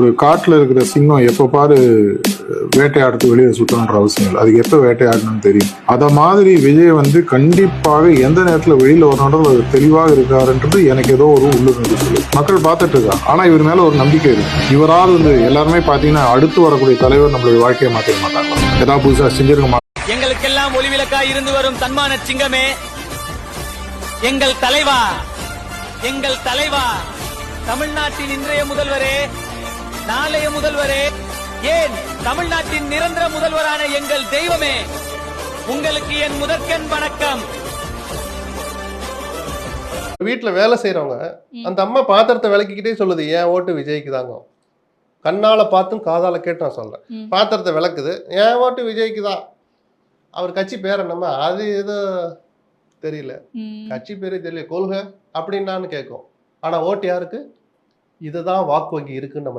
ஒரு காட்டில் இருக்கிற சிங்கம் எப்போ பாரு வேட்டையாடுறது வெளியே சுத்தணுன்ற அவசியம் இல்லை. அதுக்கு எப்போ வேட்டையாடணும்னு தெரியும். அதை மாதிரி விஜய் வந்து கண்டிப்பாக எந்த நேரத்தில் வெளியில் வரணுன்றது அது தெளிவாக இருக்காருன்றது எனக்கு ஏதோ ஒரு உள்ளுணர்வு. சொல்லு மக்கள் பார்த்துட்டு இருக்காங்க. ஆனால் இவர் மேலே ஒரு நம்பிக்கை இருக்கு. இவரால் வந்து எல்லாருமே பார்த்தீங்கன்னா அடுத்து வரக்கூடிய தலைவர் நம்மளுடைய வாழ்க்கையை மாற்றிட மாட்டாங்க. ஏதாவது புதுசாக செஞ்சிருக்க மாட்டாங்க எங்களுக்கெல்லாம் ஒளிவிளக்கா இருந்து வரும் தன்மான சிங்கமே. எங்கள் தலைவா எங்கள் தலைவா தமிழ்நாட்டின் இன்றைய முதல்வரே. நாளைய முதல்வரே ஏன் தமிழ்நாட்டின் நிரந்தர முதல்வரான எங்கள் தெய்வமே? உங்களுக்கு என் முதற்கண் வணக்கம். வீட்டில் வேலை செய்கிறவங்க அந்த அம்மா பாத்திரத்தை விளக்கிக்கிட்டே சொல்லுது ஏன் ஓட்டு விஜய்க்கு தாங்க கண்ணால பார்த்தும் காதால கேட்டு நான் சொல்றேன். ம். பாத்திரத்தை விளக்குது ஏன் ஓட்டு விஜய்க்கு தான் அவர் கட்சி பேர் என்னம்மா? அது ஏதோ தெரியல. கட்சி பேரே தெரியல. கொள்கை அப்படின்னான்னு கேட்கும். ஆனா ஓட்டு யாருக்கு? இதுதான் வாக்கு வங்கி இருக்குன்னு நம்ம